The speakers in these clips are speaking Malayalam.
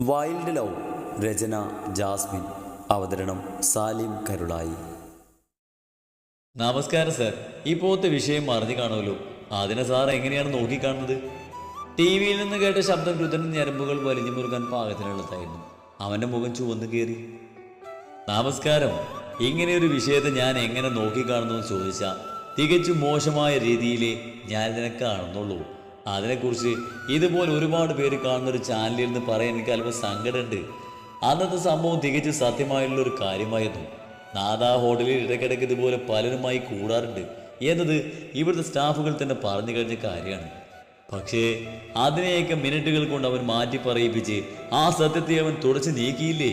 വൈൽഡ് ലവ് രചന ജാസ്മിൻ അവതരണം സാലിം കരുളായി. നമസ്കാരം സർ. ഇപ്പോഴത്തെ വിഷയം മറിഞ്ഞു കാണുമല്ലോ. അതിനെ സാർ എങ്ങനെയാണ് നോക്കിക്കാണുന്നത്? ടി വിയിൽ നിന്ന് കേട്ട ശബ്ദം രുദ്രൻ ഞരമ്പുകൾ വലിഞ്ഞു മുറുകാൻ പാകത്തിനുള്ളതായിരുന്നു. അവന്റെ മുഖം ചുവന്നു കയറി. നമസ്കാരം. ഇങ്ങനെ ഒരു വിഷയത്തെ ഞാൻ എങ്ങനെ നോക്കിക്കാണുന്നു എന്ന് ചോദിച്ചാൽ തികച്ചും മോശമായ രീതിയിലേ ഞാൻ ഇതിനെ കാണുന്നുള്ളൂ. അതിനെക്കുറിച്ച് ഇതുപോലെ ഒരുപാട് പേര് കാണുന്ന ഒരു ചാനലിൽ നിന്ന് പറയാൻ എനിക്ക് അല്പം സങ്കടമുണ്ട്. അന്നത്തെ സംഭവം തികച്ചും സത്യമായുള്ള ഒരു കാര്യമായിരുന്നു. നാദാ ഹോട്ടലിൽ ഇടയ്ക്കിടയ്ക്ക് ഇതുപോലെ പലരുമായി കൂടാറുണ്ട്. എന്നത് ഇവിടുത്തെ സ്റ്റാഫുകൾ തന്നെ പറഞ്ഞു കഴിഞ്ഞ കാര്യമാണ്. പക്ഷേ അതിനെയൊക്കെ മിനിറ്റുകൾ കൊണ്ട് അവൻ മാറ്റി പറയിപ്പിച്ച് ആ സത്യത്തെ അവൻ തുടച്ചു നീക്കിയില്ലേ?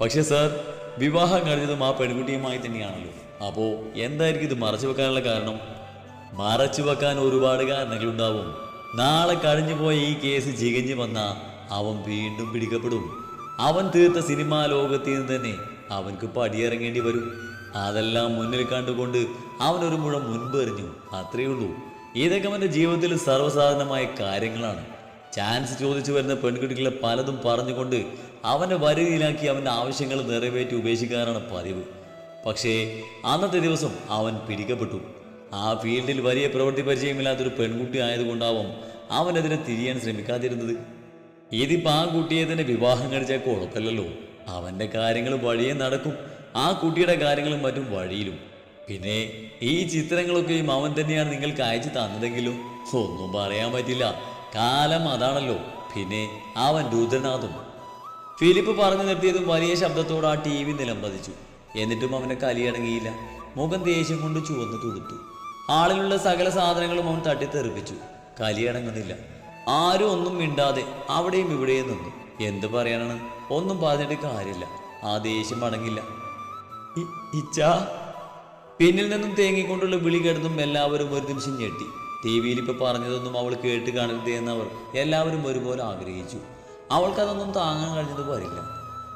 പക്ഷേ സർ വിവാഹം കഴിഞ്ഞതും ആ പെൺകുട്ടിയുമായി തന്നെയാണല്ലോ. അപ്പോൾ എന്തായിരിക്കും ഇത് മറച്ചു വെക്കാനുള്ള കാരണം? മറച്ചു വെക്കാൻ ഒരുപാട് കാരണങ്ങളുണ്ടാവും. നാളെ കഴിഞ്ഞു പോയ ഈ കേസ് ചികഞ്ഞു വന്ന അവൻ വീണ്ടും പിടിക്കപ്പെടും. അവൻ തീർത്ത സിനിമാ ലോകത്തിൽ നിന്ന് തന്നെ അവൻക്ക് പടിയിറങ്ങേണ്ടി വരും. അതെല്ലാം മുന്നിൽ കണ്ടുകൊണ്ട് അവനൊരു മുഴം മുൻപ് എറിഞ്ഞു. അത്രയേ ഉള്ളൂ. ഇതൊക്കെ അവന്റെ ജീവിതത്തിൽ സർവസാധാരണമായ കാര്യങ്ങളാണ്. ചാൻസ് ചോദിച്ചു വരുന്ന പെൺകുട്ടികളെ പലതും പറഞ്ഞുകൊണ്ട് അവനെ വരുതിയിലാക്കി അവന്റെ ആവശ്യങ്ങൾ നിറവേറ്റി ഉപേക്ഷിക്കാനാണ് പതിവ്. പക്ഷേ അന്നത്തെ ദിവസം അവൻ പിടിക്കപ്പെട്ടു. ആ ഫീൽഡിൽ വലിയ പ്രവൃത്തി പരിചയമില്ലാത്തൊരു പെൺകുട്ടി ആയതുകൊണ്ടാവും അവനതിനെ തിരിയാൻ ശ്രമിക്കാതിരുന്നത്. ഇതിപ്പോൾ ആ കുട്ടിയെ തന്നെ വിവാഹം കഴിച്ചാൽ കുഴപ്പമില്ലല്ലോ അവന്റെ കാര്യങ്ങൾ വഴിയെ നടക്കും. ആ കുട്ടിയുടെ കാര്യങ്ങളും മറ്റും വഴിയിലും. പിന്നെ ഈ ചിത്രങ്ങളൊക്കെയും അവൻ തന്നെയാണ് നിങ്ങൾക്ക് അയച്ചു തന്നതെങ്കിലും ഒന്നും പറയാൻ പറ്റില്ല. കാലം അതാണല്ലോ. പിന്നെ അവൻ രുദ്രനാഥും. ഫിലിപ്പ് പറഞ്ഞു നിർത്തിയതും വലിയ ശബ്ദത്തോടെ ആ ടി വി നിലംപതിച്ചു എന്നിട്ടും അവനെ കലിയടങ്ങിയില്ല. മുഖം ദേഷ്യം കൊണ്ട് ചുവന്നു തുടുത്തു. ആളിലുള്ള സകല സാധനങ്ങളും അവൻ തട്ടിത്തെറിപ്പിച്ചു. കലിയടങ്ങുന്നില്ല. ആരും ഒന്നും മിണ്ടാതെ അവിടെയും ഇവിടെയും നിന്നു. എന്ത് പറയാനാണ്? ഒന്നും പറഞ്ഞിട്ട് കാര്യമില്ല. ആ ദേഷ്യം അടങ്ങില്ല പിന്നിൽ നിന്നും തേങ്ങിക്കൊണ്ടുള്ള വിളി കിടന്നും എല്ലാവരും ഒരു നിമിഷം ഞെട്ടി. ടി വിയിൽ ഇപ്പൊ പറഞ്ഞതൊന്നും അവൾ കേട്ട് കാണരുത് എന്നവർ എല്ലാവരും ഒരുപോലെ ആഗ്രഹിച്ചു. അവൾക്കതൊന്നും താങ്ങാൻ കഴിഞ്ഞത് വരില്ല.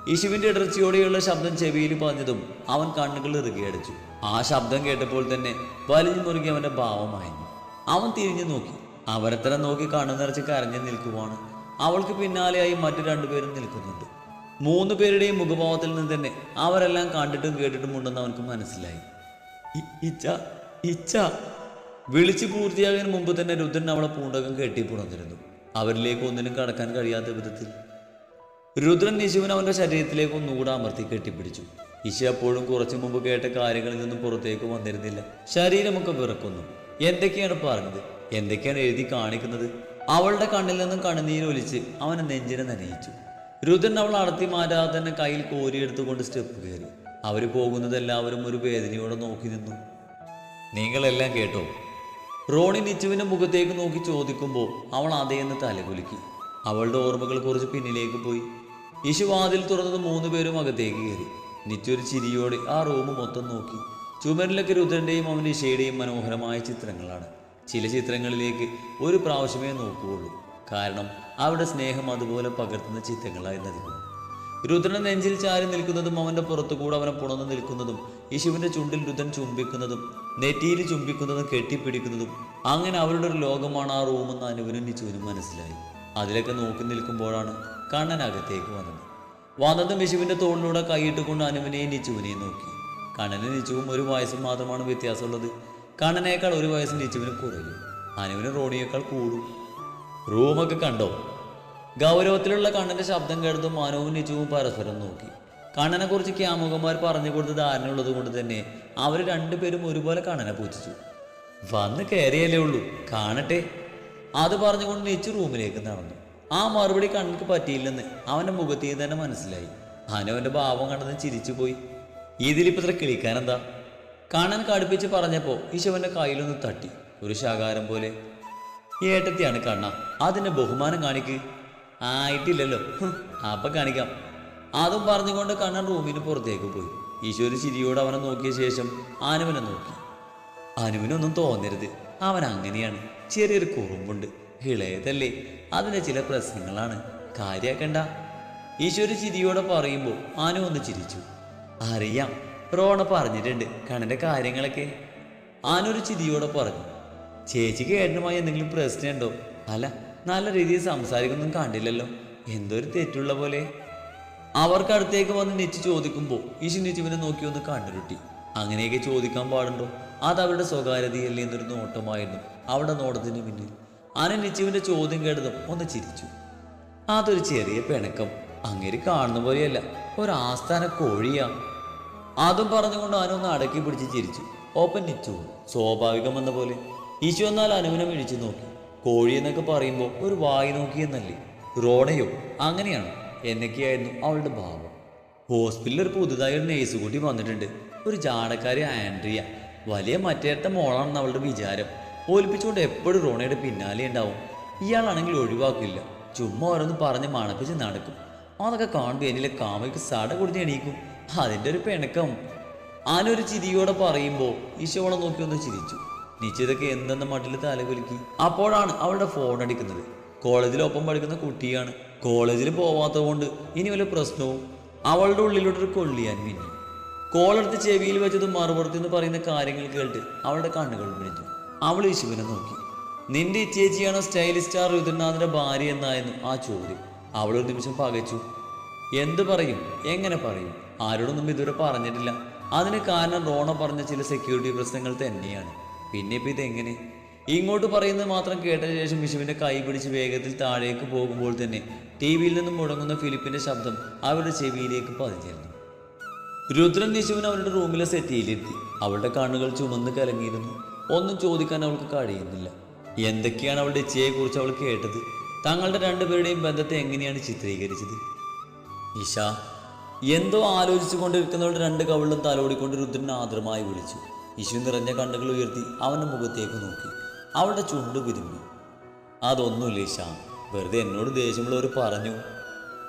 യേശുവിന്റെ ഇടർച്ചയോടെയുള്ള ശബ്ദം ചെവിയിൽ പറഞ്ഞതും അവൻ കണ്ണുകൾ ഇറുകിയടച്ചു ആ ശബ്ദം കേട്ടപ്പോൾ തന്നെ വലിഞ്ഞു മുറുകി അവന്റെ ഭാവമായിരുന്നു അവൻ തിരിഞ്ഞു നോക്കി. അവരത്തരം നോക്കി കണ്ണു നിറച്ച് കരഞ്ഞു നിൽക്കുവാണ്. അവൾക്ക് പിന്നാലെയായി മറ്റു രണ്ടുപേരും നിൽക്കുന്നുണ്ട്. മൂന്ന് പേരുടെയും മുഖഭാവത്തിൽ നിന്ന് തന്നെ അവരെല്ലാം കണ്ടിട്ടും കേട്ടിട്ടും ഉണ്ടെന്ന് അവനക്ക് മനസ്സിലായി. ഇച്ച ഇച്ച. വിളിച്ചു പൂർത്തിയാകാൻ മുമ്പ് തന്നെ രുദ്രൻ അവളെ പൂണ്ടകം കെട്ടിപ്പുണർന്നിരുന്നു അവരിലേക്ക് ഒന്നിനും കടക്കാൻ കഴിയാത്ത വിധത്തിൽ രുദ്രൻ നിശുവിൻ അവന്റെ ശരീരത്തിലേക്ക് ഒന്നുകൂടെ അമർത്തി കെട്ടിപ്പിടിച്ചു. ഇശ കുറച്ചു മുമ്പ് കേട്ട കാര്യങ്ങളിൽ നിന്നും പുറത്തേക്ക് വന്നിരുന്നില്ല. ശരീരമൊക്കെ വിറക്കുന്നു. എന്തൊക്കെയാണ് പറഞ്ഞത്? എന്തൊക്കെയാണ് എഴുതി കാണിക്കുന്നത്? അവളുടെ കണ്ണിൽ നിന്നും കണ്ണുനീരൊലിച്ച് അവനെ നെഞ്ചിനെ നനയിച്ചു. രുദ്രൻ അവൾ അടത്തി മാറ്റാതെ തന്നെ കയ്യിൽ കോരിയെടുത്തുകൊണ്ട് സ്റ്റെപ്പ് കയറി. അവർ പോകുന്നത് എല്ലാവരും ഒരു വേദനയോടെ നോക്കി നിന്നു. നിങ്ങളെല്ലാം കേട്ടോ? റോണി നിച്ചുവിന്റെ മുഖത്തേക്ക് നോക്കി ചോദിക്കുമ്പോൾ അവൾ അതേന്ന് തലകുലുക്കി. അവളുടെ ഓർമ്മകൾ കുറച്ച് പിന്നിലേക്ക് പോയി. ഇശു വാതിൽ തുറന്നത് മൂന്ന് പേരും അകത്തേക്ക് കയറി. ഒരു ചിരിയോടെ ആ റൂം മൊത്തം നോക്കി. ചുമരിലൊക്കെ രുദ്രന്റെയും അവന്റെ ഇഷയുടെയും മനോഹരമായ ചിത്രങ്ങളാണ്. ചില ചിത്രങ്ങളിലേക്ക് ഒരു പ്രാവശ്യമേ നോക്കുകയുള്ളൂ. കാരണം അവിടെ സ്നേഹം അതുപോലെ പകർത്തുന്ന ചിത്രങ്ങളായിരുന്നതിനും രുദ്രൻ നെഞ്ചിൽ ചാരി നിൽക്കുന്നതും അവന്റെ പുറത്തുകൂടെ അവനെ പുണർന്നു നിൽക്കുന്നതും യേശുവിന്റെ ചുണ്ടിൽ രുദ്രൻ ചുംബിക്കുന്നതും നെറ്റിയിൽ ചുംബിക്കുന്നതും കെട്ടിപ്പിടിക്കുന്നതും അങ്ങനെ അവരുടെ ഒരു ലോകമാണ് ആ റൂമെന്ന് അനുവിനും നിച്ചുവിനും മനസ്സിലായി. അതിലൊക്കെ നോക്കി നിൽക്കുമ്പോഴാണ് കണ്ണൻ അകത്തേക്ക് വന്നത്. വന്നതും വിശുവിന്റെ തോളിലൂടെ കൈയിട്ടുകൊണ്ട് അനുവിനെയും നിച്ചുവിനെയും നോക്കി. കണ്ണനും നിച്ചുവും ഒരു വയസ്സ് മാത്രമാണ് വ്യത്യാസമുള്ളത്. കണ്ണനേക്കാൾ ഒരു വയസ്സ് നിച്ചുവിന് കുറയും. അനുവിന് റോണിയേക്കാൾ കൂടും. റൂമൊക്കെ കണ്ടോ? ഗൗരവത്തിലുള്ള കണ്ണന്റെ ശബ്ദം കേട്ടതും മാനവും നിജവും പരസ്പരം നോക്കി. കണ്ണനെ കുറിച്ച് ക്യാമുകന്മാർ പറഞ്ഞു കൊടുത്ത ധാരണയുള്ളത് കൊണ്ട് തന്നെ അവർ രണ്ടുപേരും ഒരുപോലെ കണ്ണനെ പൂജിച്ചു. വന്ന് കയറിയല്ലേ ഉള്ളൂ. കാണട്ടെ. അത് പറഞ്ഞുകൊണ്ട് നിച്ചു റൂമിലേക്ക് നടന്നു. ആ മറുപടി കണ്ണിക്ക് പറ്റിയില്ലെന്ന് അവന്റെ മുഖത്തിൽ തന്നെ മനസ്സിലായി. അവന്റെ ഭാവം കണ്ടെന്ന് ചിരിച്ചു പോയി. ഇതിലിപ്പത്ര ഇത്ര കിളിക്കാനെന്താ? കണ്ണൻ കടുപ്പിച്ച് പറഞ്ഞപ്പോൾ ഈശോവന്റെ കയ്യിലൊന്ന് തട്ടി. ഒരു ശകാരം പോലെ. ഏട്ടത്തിയാണ് കണ്ണ. അതിന്റെ ബഹുമാനം കാണിക്ക്. ആയിട്ടില്ലല്ലോ. അപ്പം കാണിക്കാം. അതും പറഞ്ഞുകൊണ്ട് കണ്ണൻ റൂമിന് പുറത്തേക്ക് പോയി. ഈശോ ചിരിയോട് അവനെ നോക്കിയ ശേഷം ആനുവിനെ നോക്കി. അനുവിനൊന്നും തോന്നരുത്. അവൻ അങ്ങനെയാണ്. ചെറിയൊരു കുറുമ്പുണ്ട്. ഇളയതല്ലേ? അതിന് ചില പ്രശ്നങ്ങളാണ്. കാര്യാക്കണ്ട. ഈശോര് ചിരിയോടെ പറയുമ്പോൾ ആനു ഒന്ന് ചിരിച്ചു. അറിയാം റോണ പറഞ്ഞിട്ടുണ്ട് കണ്ണന്റെ കാര്യങ്ങളൊക്കെ. ആനൊരു ചിരിയോടെ പറഞ്ഞു. ചേച്ചിക്ക് ഏട്ടനുമായി എന്തെങ്കിലും പ്രശ്നമുണ്ടോ? അല്ല നല്ല രീതിയിൽ സംസാരിക്കൊന്നും കണ്ടില്ലല്ലോ. എന്തൊരു തെറ്റുള്ള പോലെ. അവർക്കടുത്തേക്ക് വന്ന് നെച്ച് ചോദിക്കുമ്പോൾ ഈശു നെച്ചുവിനെ നോക്കി ഒന്ന് കണ്ടുരുട്ടി അങ്ങനെയൊക്കെ ചോദിക്കാൻ പാടുണ്ടോ? അത് അവരുടെ സ്വകാര്യതയല്ലേ എന്നൊരു നോട്ടമായിരുന്നു അവിടെ നോട്ടത്തിന് പിന്നിൽ. അന നെച്ചുവിന്റെ ചോദ്യം കേട്ടതും ഒന്ന് ചിരിച്ചു. അതൊരു ചെറിയ പിണക്കം. അങ്ങേര് കാണുന്ന പോലെയല്ല. ഒരു ആസ്ഥാന കോഴിയാ. അതും പറഞ്ഞുകൊണ്ട് അനു അടക്കി പിടിച്ച് ചിരിച്ചു. ഓപ്പൻ നിച്ചു സ്വാഭാവികമെന്ന പോലെ. ഈശോ എന്നാൽ അനുവിനെ മിഴിച്ചു നോക്കി. കോഴി എന്നൊക്കെ പറയുമ്പോൾ ഒരു വായി നോക്കിയെന്നല്ലേ. റോണയോ? അങ്ങനെയാണ്. എന്നൊക്കെയായിരുന്നു അവളുടെ ഭാവം. ഹോസ്പിറ്റലിൽ ഒരു പുതുതായി ഒരു നേഴ്സ് കൂട്ടി വന്നിട്ടുണ്ട്. ഒരു ജാടക്കാരി ആൻഡ്രിയ. വലിയ മറ്റേറ്റ മോളാണെന്ന് അവളുടെ വിചാരം. ഓലിപ്പിച്ചുകൊണ്ട് എപ്പോഴും റോണയുടെ പിന്നാലെ ഉണ്ടാവും. ഇയാളാണെങ്കിൽ ഒഴിവാക്കില്ല. ചുമ്മാ ഓരോന്ന് പറഞ്ഞ് മണപ്പിച്ച് നടക്കും. അതൊക്കെ കാണുമ്പോൾ എന്നിലെ കാമയ്ക്ക് സട കുടിഞ്ഞ് എണീക്കും. അതിന്റെ ഒരു പിണക്കം. ആനൊരു ചിരിയോടെ പറയുമ്പോൾ ഈശോളെ നോക്കി ഒന്ന് ചിരിച്ചു. നിശ്ചിതൊക്കെ എന്തെന്ന മട്ടിൽ തലകുലുക്കി. അപ്പോഴാണ് അവളുടെ ഫോൺ അടിക്കുന്നത്. കോളേജിലൊപ്പം പഠിക്കുന്ന കുട്ടിയാണ്. കോളേജിൽ പോവാത്തത് കൊണ്ട് ഇനി വല്ല പ്രശ്നവും? അവളുടെ ഉള്ളിലോട്ടൊരു കൊള്ളിയാൻ മിന്നി. കോളെടുത്ത് ചെവിയിൽ വെച്ചത് മറുപുറത്ത് എന്ന് പറയുന്ന കാര്യങ്ങൾ കേട്ട് അവളുടെ കണ്ണുകൾ മിഴിഞ്ഞു അവൾ ശിവനെ നോക്കി. നിന്റെ ചേച്ചിയാണ് സ്റ്റൈലിഷ് സ്റ്റാർ ഭാര്യ എന്നായിരുന്നു ആ ചോദ്യം അവൾ ഒരു നിമിഷം പകച്ചു. എന്ത് പറയും? എങ്ങനെ പറയും? ആരോടൊന്നും ഇതുവരെ പറഞ്ഞിട്ടില്ല. അതിന് കാരണം റോണ പറഞ്ഞ ചില സെക്യൂരിറ്റി പ്രശ്നങ്ങൾ തന്നെയാണ്. പിന്നെ ഇപ്പം ഇതെങ്ങനെ? ഇങ്ങോട്ട് പറയുന്നത് മാത്രം കേട്ട ശേഷം വിഷുവിന്റെ കൈ പിടിച്ച് വേഗത്തിൽ താഴേക്ക് പോകുമ്പോൾ തന്നെ ടി വിയിൽ നിന്നും മുടങ്ങുന്ന ഫിലിപ്പിന്റെ ശബ്ദം അവരുടെ ചെവിയിലേക്ക് പതിഞ്ഞിരുന്നു. രുദ്രൻ വിഷുവിന് അവരുടെ റൂമിലെ സെറ്റിയിലെത്തി അവളുടെ കണ്ണുകൾ ചുമന്ന് കലങ്ങിയിരുന്നു. ഒന്നും ചോദിക്കാൻ അവൾക്ക് കഴിയുന്നില്ല. എന്തൊക്കെയാണ് അവളുടെ ഇച്ഛയെ കുറിച്ച് അവൾ കേട്ടത്? തങ്ങളുടെ രണ്ടുപേരുടെയും ബന്ധത്തെ എങ്ങനെയാണ് ചിത്രീകരിച്ചത്? ഇഷ എന്തോ ആലോചിച്ചു കൊണ്ടിരിക്കുന്നവളുടെ രണ്ട് കവിളും തലോടിക്കൊണ്ട് രുദ്രൻ ആദരമായി വിളിച്ചു. ഇശു നിറഞ്ഞ കണ്ണുകൾ ഉയർത്തി അവന്റെ മുഖത്തേക്ക് നോക്കി. അവളുടെ ചുണ്ട് വിരുമ്പി അതൊന്നുമില്ല ഇഷ വെറുതെ എന്നോട് ദേഷ്യമുള്ളവർ പറഞ്ഞു.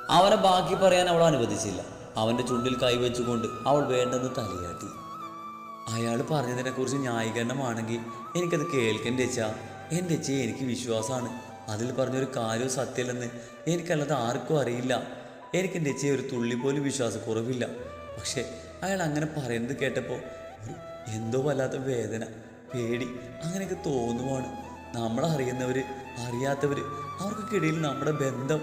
അവനെ ബാക്കി പറയാൻ അവൾ അനുവദിച്ചില്ല. അവന്റെ ചുണ്ടിൽ കൈവച്ചുകൊണ്ട് അവൾ വേണ്ടെന്ന് തലയാട്ടി. അയാൾ പറഞ്ഞതിനെക്കുറിച്ച് ന്യായീകരണമാണെങ്കിൽ എനിക്കത് കേൾക്കേണ്ട വെച്ചാ എന്റെ അച്ഛ എനിക്ക് വിശ്വാസമാണ് അതിൽ പറഞ്ഞൊരു കാര്യവും സത്യമല്ലെന്ന് എനിക്കല്ലാതെ ആർക്കും അറിയില്ല. എനിക്ക് എന്റെ അച്ഛയെ ഒരു തുള്ളി പോലും വിശ്വാസക്കുറവില്ല. പക്ഷേ അയാൾ അങ്ങനെ പറയുന്നത് കേട്ടപ്പോൾ ഒരു എന്തോ വല്ലാത്ത വേദന പേടി അങ്ങനെയൊക്കെ തോന്നുവാണ്. നമ്മളറിയുന്നവർ അറിയാത്തവർ അവർക്കൊക്കിടയിൽ നമ്മുടെ ബന്ധം.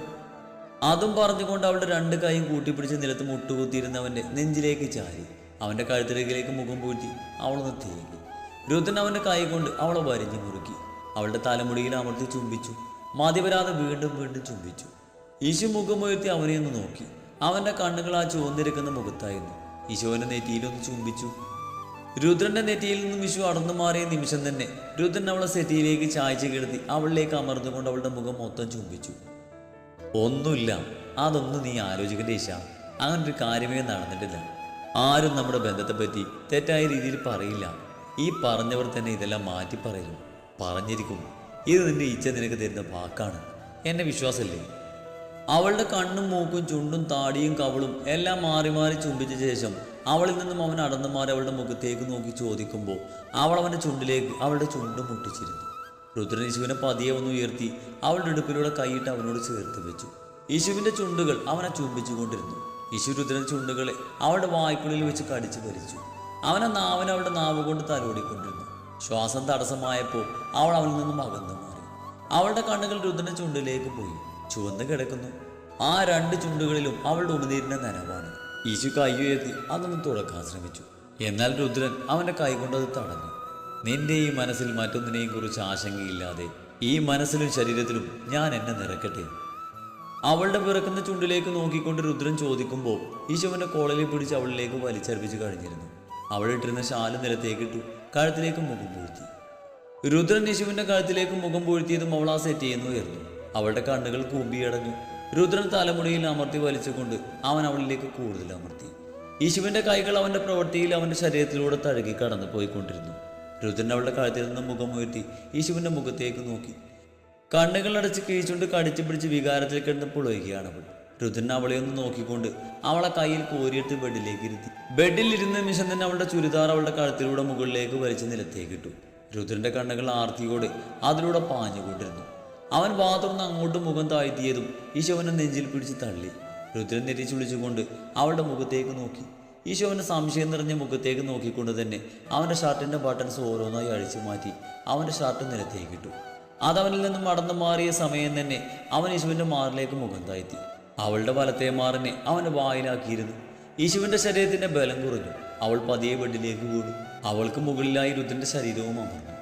അതും പറഞ്ഞുകൊണ്ട് അവളുടെ രണ്ട് കൈയും കൂട്ടിപ്പിടിച്ച് നിലത്ത് മുട്ടുകുത്തിയിരുന്നവന്റെ നെഞ്ചിലേക്ക് ചാരി. അവന്റെ കഴുത്തിലേക്കിലേക്ക് മുഖം പൂഴ്ത്തി അവളൊന്ന് തേങ്ങി. രുദ്രൻ അവന്റെ കൈ കൊണ്ട് അവളെ വരിഞ്ഞു മുറുക്കി. അവളുടെ തലമുടിയിൽ അമർത്തി ചുംബിച്ചു. മതിവരാതെ വീണ്ടും വീണ്ടും ചുംബിച്ചു. ഈശു മുഖം ഉയർത്തി അവനെ ഒന്ന് നോക്കി. അവന്റെ കണ്ണുകൾ ആ ചുവന്നിരിക്കുന്ന മുഖത്തായിരുന്നു. ഈശോവിന്റെ നെറ്റിയിലൊന്ന് ചുംബിച്ചു. രുദ്രന്റെ നെറ്റിയിൽ നിന്നും വിഷു അടന്നു മാറിയ നിമിഷം തന്നെ രുദ്രൻ അവളെ സെറ്റിയിലേക്ക് ചായച്ച് കിടത്തി അവളിലേക്ക് അമർന്നുകൊണ്ട് അവളുടെ മുഖം മൊത്തം ചുംബിച്ചു. ഒന്നുമില്ല. അതൊന്നും നീ ആലോചിക്കേണ്ട ഈശ അങ്ങനൊരു കാര്യമേ നടന്നിട്ടില്ല. ആരും നമ്മുടെ ബന്ധത്തെ പറ്റി തെറ്റായ രീതിയിൽ പറയില്ല. ഈ പറഞ്ഞവർ തന്നെ ഇതെല്ലാം മാറ്റി പറയും പറഞ്ഞിരിക്കും. ഇത് നിന്റെ ഇച്ഛ നിനക്ക് തരുന്ന വാക്കാണ്. എന്നെ വിശ്വാസമല്ലേ? അവളുടെ കണ്ണും മൂക്കും ചുണ്ടും താടിയും കവളും എല്ലാം മാറി മാറി ചുംബിച്ച ശേഷം അവളിൽ നിന്നും അവൻ അടന്നു മാറി അവളുടെ മുഖത്തേക്ക് നോക്കി ചോദിക്കുമ്പോൾ അവൾ അവന്റെ ചുണ്ടിലേക്ക് അവളുടെ ചുണ്ടും മുട്ടിച്ചിരുന്നു. രുദ്രൻ യേശുവിനെ പതിയെ ഒന്ന് ഉയർത്തി അവളുടെ ഇടുപ്പിലൂടെ കൈയിട്ട് അവനോട് ചേർത്ത് വെച്ചു. യശുവിന്റെ ചുണ്ടുകൾ അവനെ ചുംബിച്ചുകൊണ്ടിരുന്നു. യേശു രുദ്രൻ ചുണ്ടുകളെ അവളുടെ വായ്ക്കുള്ളിൽ വെച്ച് കടിച്ചു ഭരിച്ചു അവനെ നാവൻ അവളുടെ നാവ് കൊണ്ട് തലോടിക്കൊണ്ടിരുന്നു. ശ്വാസം തടസ്സമായപ്പോൾ അവൾ അവനിൽ നിന്നും അകന്നു മാറി. അവളുടെ കണ്ണുകൾ രുദ്രന്റെ ചുണ്ടിലേക്ക് പോയി. ചുവന്ന് കിടക്കുന്നു. ആ രണ്ട് ചുണ്ടുകളിലും അവളുടെ ഉമിനീരിന്റെ നനവാണ്. ഈശു കൈ ഉയർത്തി അതൊന്ന് തുറക്കാൻ ശ്രമിച്ചു. എന്നാൽ രുദ്രൻ അവന്റെ കൈ കൊണ്ടത് തടഞ്ഞു. നിന്റെ ഈ മനസ്സിൽ മറ്റൊന്നിനെയും കുറിച്ച് ആശങ്കയില്ലാതെ ഈ മനസ്സിലും ശരീരത്തിലും ഞാൻ എന്നെ നിറക്കട്ടെ അവളുടെ പിറക്കുന്ന ചുണ്ടിലേക്ക് നോക്കിക്കൊണ്ട് രുദ്രൻ ചോദിക്കുമ്പോൾ ഈശോവന്റെ കോളലിൽ പിടിച്ച് അവളിലേക്ക് വലിച്ചർപ്പിച്ച് കഴിഞ്ഞിരുന്നു. അവൾ ഇട്ടിരുന്ന ശാല നിലത്തേക്കിട്ടു കഴുത്തിലേക്ക് മുഖം പൂഴ്ത്തി. രുദ്രൻ യേശുവിന്റെ കഴുത്തിലേക്ക് മുഖം പൂഴ്ത്തിയതും അവൾ ആ സെറ്റ് ചെയ്യുന്നു ഉയർന്നു. അവളുടെ കണ്ണുകൾ കൂമ്പിയടഞ്ഞു രുദ്രൻ തലമുടിയിൽ അമർത്തി വലിച്ചുകൊണ്ട് അവൻ അവളിലേക്ക് കൂടുതൽ അമർത്തി. യേശുവിന്റെ കൈകൾ അവന്റെ പ്രവൃത്തിയിൽ അവന്റെ ശരീരത്തിലൂടെ തഴുകി കടന്നു പോയിക്കൊണ്ടിരുന്നു രുദ്രൻ അവളുടെ കഴുത്തിൽ നിന്ന് മുഖം ഉയർത്തി യേശുവിന്റെ മുഖത്തേക്ക് നോക്കി. കണ്ണുകൾ അടച്ച് കീഴ്ച്ചുകൊണ്ട് കടിച്ചു പിടിച്ച് വികാരത്തിൽ കിടന്ന് പുളയുകയാണ് അവൾ. രുദ്രൻ അവളെ ഒന്ന് നോക്കിക്കൊണ്ട് അവളെ കയ്യിൽ കോരിയെടുത്ത് ബെഡിലേക്ക് ഇരുത്തി. ബെഡിൽ ഇരുന്ന നിമിഷം തന്നെ അവളുടെ ചുരിദാർ അവളുടെ കഴുത്തിലൂടെ മുകളിലേക്ക് വലിച്ച് നിലത്തേക്ക് ഇട്ടു. രുദ്രന്റെ കണ്ണുകൾ ആർത്തിയോടെ അതിലൂടെ പാഞ്ഞുകൊണ്ടിരുന്നു. അവൻ വാതുറന്ന് അങ്ങോട്ട് മുഖം താഴ്ത്തിയതും ഈശോവനെ നെഞ്ചിൽ പിടിച്ച് തള്ളി. രുദ്രൻ നെരിച്ചു വിളിച്ചുകൊണ്ട് അവളുടെ മുഖത്തേക്ക് നോക്കി. ഈശോവന്റെ സംശയം നിറഞ്ഞ മുഖത്തേക്ക് നോക്കിക്കൊണ്ട് തന്നെ അവന്റെ ഷർട്ടിന്റെ ബട്ടൺസ് ഓരോന്നായി അഴിച്ചു മാറ്റി അവന്റെ ഷർട്ട് നിലത്തേക്കിട്ടു അതവനിൽ നിന്നും മടന്നു മാറിയ സമയം തന്നെ അവൻ യേശുവിന്റെ മാറിലേക്ക് മുഖം താഴ്ത്തി അവളുടെ വലത്തെ മാറിനെ അവന് വായിലാക്കിയിരുന്നു. യേശുവിന്റെ ശരീരത്തിന്റെ ബലം കുറഞ്ഞു. അവൾ പതിയെ ബെഡിലേക്ക് വീണു. അവൾക്ക് മുകളിലായി രുദ്രന്റെ ശരീരവും അമർന്നു.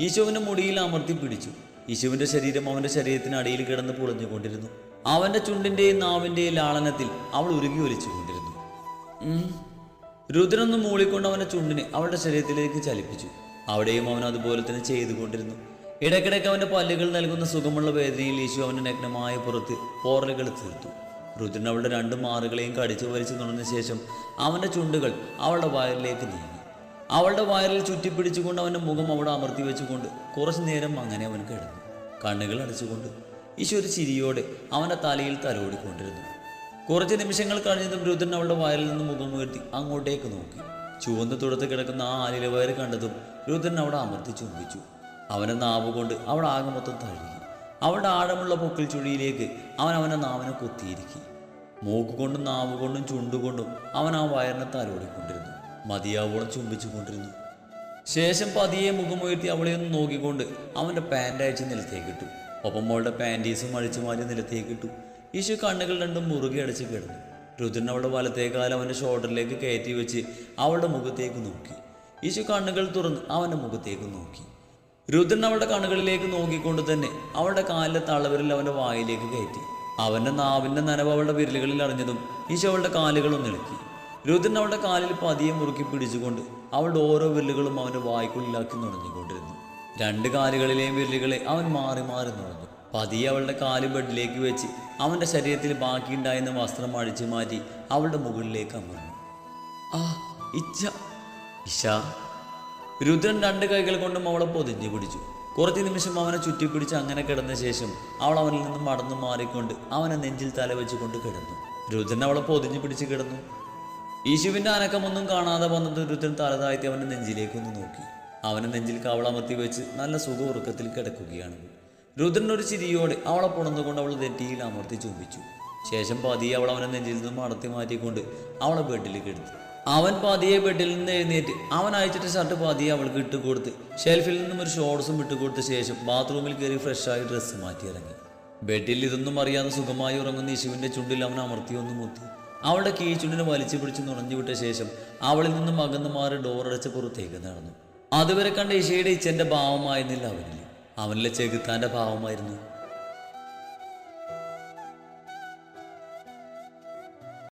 യേശുവിന്റെ മുടിയിൽ അമർത്തി പിടിച്ചു. യേശുവിന്റെ ശരീരം അവന്റെ ശരീരത്തിനടിയിൽ കിടന്ന് പൊളിഞ്ഞുകൊണ്ടിരുന്നു. അവന്റെ ചുണ്ടിന്റെയും നാവിന്റെയും ലാളനത്തിൽ അവൾ ഉരുകി ഒലിച്ചുകൊണ്ടിരുന്നു. കൊണ്ടിരുന്നു രുദ്രനൊന്ന് മൂളിക്കൊണ്ട് അവന്റെ ചുണ്ടിനെ അവളുടെ ശരീരത്തിലേക്ക് ചലിപ്പിച്ചു. അവിടെയും അവൻ അതുപോലെ തന്നെ ചെയ്തുകൊണ്ടിരുന്നു. ഇടയ്ക്കിടയ്ക്ക് അവന്റെ പല്ലുകൾ നൽകുന്ന സുഖമുള്ള വേദനയിൽ യേശു അവന്റെ നഗ്നമായ പുറത്ത് പോറലുകൾ തീർത്തു. രുദ്രൻ അവളുടെ രണ്ട് മാറുകളെയും കടിച്ചു വലിച്ചു നുണഞ്ഞ ശേഷം അവന്റെ ചുണ്ടുകൾ അവളുടെ വയറിലേക്ക് നീങ്ങി. അവളുടെ വയറിൽ ചുറ്റിപ്പിടിച്ചുകൊണ്ട് അവന്റെ മുഖം അവിടെ അമർത്തി വെച്ചുകൊണ്ട് കുറച്ചു നേരം അങ്ങനെ അവൻ കിടന്നു. കണ്ണുകൾ അടച്ചുകൊണ്ട് യേശു ഒരു ചിരിയോടെ അവന്റെ തലയിൽ തലോടിക്കൊണ്ടിരുന്നു. കുറച്ച് നിമിഷങ്ങൾ കഴിഞ്ഞതും രുദ്രൻ അവളുടെ വയറിൽ നിന്ന് മുഖം ഉയർത്തി അങ്ങോട്ടേക്ക് നോക്കി. ചുവന്ന് തുടത്ത് കിടക്കുന്ന ആ ആലിലെ വയറ് കണ്ടതും രുദ്രൻ അവിടെ അമർത്തി ചുംബിച്ചു. അവന്റെ നാവ് കൊണ്ട് ആകെ മൊത്തം തഴുകി. അവളുടെ ആഴമുള്ള പൊക്കിൽ ചുഴിയിലേക്ക് അവൻ അവനെ നാവിനെ കുത്തിയിരിക്കി. മൂക്കുകൊണ്ടും നാവ് കൊണ്ടും ചുണ്ടുകൊണ്ടും അവൻ ആ വയറിനെ തലോടിക്കൊണ്ടിരുന്നു. മതിയാവോളം ചുംബിച്ചുകൊണ്ടിരുന്നു ശേഷം പതിയെ മുഖമുയർത്തി അവളെ ഒന്ന് നോക്കിക്കൊണ്ട് അവന്റെ പാന്റ് അയച്ച് നിലത്തേക്കിട്ടു ഒപ്പം അവളുടെ പാന്റീസും അഴിച്ചു മാറ്റി നിലത്തേക്കിട്ടു ഈശു കണ്ണുകൾ രണ്ടും മുറുകെ അടച്ച് കിടന്നു. രുദ്രൻ അവളുടെ വലത്തേക്കാൽ അവന്റെ ഷോൾഡറിലേക്ക് കയറ്റി വെച്ച് അവളുടെ മുഖത്തേക്ക് നോക്കി. ഈശു കണ്ണുകൾ തുറന്ന് അവന്റെ മുഖത്തേക്ക് നോക്കി. രുദ്രൻ അവളുടെ കണ്ണുകളിലേക്ക് നോക്കിക്കൊണ്ട് തന്നെ അവളുടെ കാലിലെ തളവരിൽ അവന്റെ വായിലേക്ക് കയറ്റി. അവന്റെ നാവിന്റെ നനവ് അവളുടെ വിരലുകളിൽ അറിഞ്ഞതും ഈശ അവളുടെ കാലുകളൊന്ന് ഇളക്കി. രുദ്രൻ അവളുടെ കാലിൽ പതിയെ മുറുക്കി പിടിച്ചുകൊണ്ട് അവളുടെ ഓരോ വിരലുകളും അവന്റെ വായ്ക്കുള്ളിലാക്കി നുണഞ്ഞുകൊണ്ടിരുന്നു. രണ്ട് കാലുകളിലെയും വിരലുകളെ അവൻ മാറി മാറി നുണഞ്ഞു. പതിയെ അവളുടെ കാൽ ബെഡിലേക്ക് വെച്ച് അവന്റെ ശരീരത്തിൽ ബാക്കിയുണ്ടായിരുന്ന വസ്ത്രം അഴിച്ചു മാറ്റി അവളുടെ മുകളിലേക്ക് അമർന്നു. ആ ഇച്ഛ. ഇഷ രുദ്രൻ രണ്ട് കൈകൾ കൊണ്ടും അവളെ പൊതിഞ്ഞു പിടിച്ചു. കുറച്ച് നിമിഷം അവനെ ചുറ്റിപ്പിടിച്ച് അങ്ങനെ കിടന്ന ശേഷം അവൾ അവനിൽ നിന്നും മടന്നു മാറിക്കൊണ്ട് അവനെ നെഞ്ചിൽ തല വെച്ചുകൊണ്ട് കിടന്നു. രുദ്രൻ അവളെ പൊതിഞ്ഞു പിടിച്ച് കിടന്നു. യേശുവിന്റെ അനക്കമൊന്നും കാണാതെ വന്നത് രുദ്രൻ തല താഴ്ത്തി അവന്റെ നെഞ്ചിലേക്കൊന്ന് നോക്കി. അവനെ നെഞ്ചിൽ കവളമർത്തി വെച്ച് നല്ല സുഖ ഉറക്കത്തിൽ കിടക്കുകയാണ്. രുദ്രൻ ഒരു ചിരിയോടെ അവളെ പുണർന്നുകൊണ്ട് അവൾ നെറ്റിയിൽ അമർത്തി ചുംബിച്ചു. ശേഷം പതിയെ അവൾ അവനെ നെഞ്ചിൽ നിന്നും മടത്തി മാറ്റിക്കൊണ്ട് അവളെ ബെഡിലേക്ക് എടുത്തു. അവൻ പതിയെ ബെഡിൽ നിന്ന് എഴുന്നേറ്റ്. അവൻ അയച്ചിട്ട് ഷർട്ട് പതിയെ അവൾക്ക് ഇട്ട് കൊടുത്ത്. ഷെൽഫിൽ നിന്നും ഒരു ഷോർട്സും ഇട്ട് കൊടുത്ത ശേഷം ബാത്റൂമിൽ കയറി ഫ്രഷായി ഡ്രസ്സ് മാറ്റി ഇറങ്ങി. ബെഡിൽ ഇതൊന്നും അറിയാതെ സുഖമായി ഉറങ്ങുന്ന യേശുവിന്റെ ചുണ്ടിൽ അവൻ അമർത്തി ഒന്ന് മുത്തി. അവളുടെ കീഴ്ചുണ്ടിനെ വലിച്ചു പിടിച്ച് നുണഞ്ഞു വിട്ട ശേഷം അവളിൽ നിന്നും അകന്നു മാറി ഡോറടച്ച് പുറത്തേക്ക് നടന്നു. അതുവരെ കണ്ട ഇഷയുടെ ഇച്ഛന്റെ ഭാവമായിരുന്നില്ല അവനിൽ. അവനിലെ ചെകുത്താന്റെ ഭാവമായിരുന്നു.